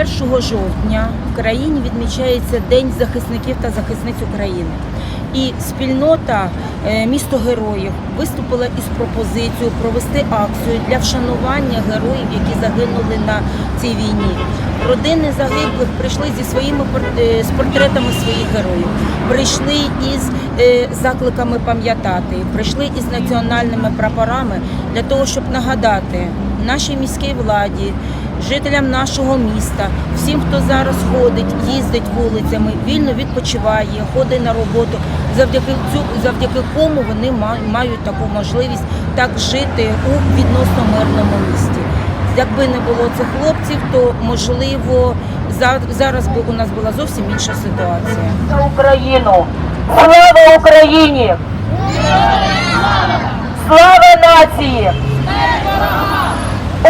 1 жовтня в країні відмічається День захисників та захисниць України. І спільнота е, місто героїв виступила із пропозицією провести акцію для вшанування героїв, які загинули на цій війні. Родини загиблих прийшли зі своїми е, з портретами своїх героїв, прийшли із е, закликами пам'ятати, прийшли із національними прапорами для того, щоб нагадати нашій міській владі, жителям нашого міста, всім, хто зараз ходить, їздить вулицями, вільно відпочиває, ходить на роботу. Завдяки цю завдяки кому вони мають таку можливість так жити у відносно мирному місті. Якби не було цих хлопців, то можливо зараз би у нас була зовсім інша ситуація. Україну! Слава Україні! Слава нації!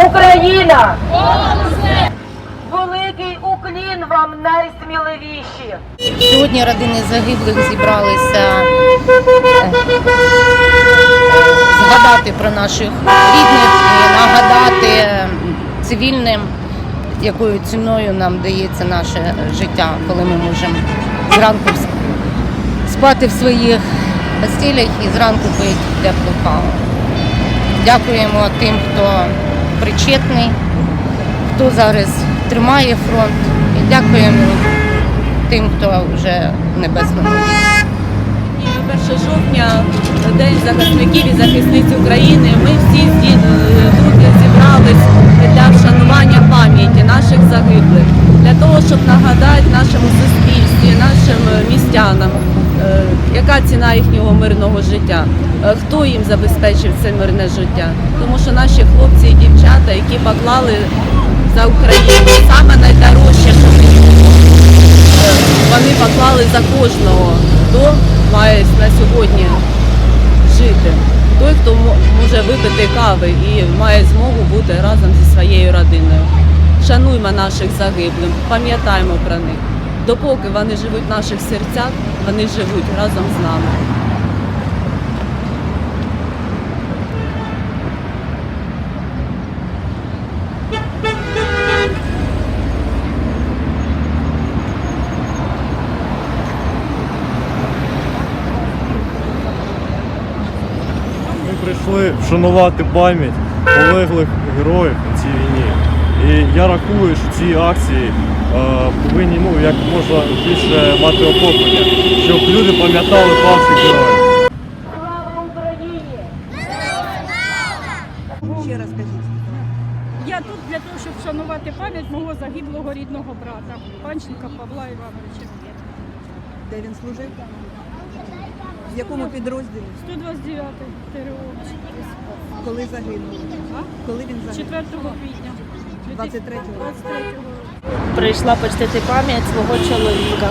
Україна! Вам найсміливіші! Сьогодні родини загиблих зібралися е, згадати про наших рідних і нагадати е, цивільним, якою ціною нам дається наше життя, коли ми можемо зранку спати в своїх постелях і зранку пити теплу каву. Дякуємо тим, хто причетний, хто зараз тримає фронт, дякуємо тим, хто вже в 1 жовтня День захисників і захисниць України. Ми всі тут зібрались для вшанування пам'яті наших загиблих, для того, щоб нагадати нашому суспільстві, нашим містянам, е, яка ціна їхнього мирного життя, е, хто їм забезпечив це мирне життя. Тому що наші хлопці і дівчата, які поклали за Україну саме найдорожче, вони поклали за кожного, хто має на сьогодні жити. Той, хто може випити кави і має змогу бути разом зі своєю родиною. Шануймо наших загиблих, пам'ятаємо про них. Допоки вони живуть в наших серцях, вони живуть разом з нами. Ми прийшли вшанувати пам'ять полеглих героїв на цій війні. І я рахую, що ці акції е, повинні ну, як можна більше мати охоплення, щоб люди пам'ятали павших героїв. Слава Україні! Ще раз кажіть. Я тут для того, щоб вшанувати пам'ять мого загиблого рідного брата, Панченка Павла Івановича. Де він служив? В якому підрозділі? 129 ТРО. Коли загинув? Коли він загинув? 4 квітня. 23-го. 23-го. Прийшла почтити пам'ять свого чоловіка.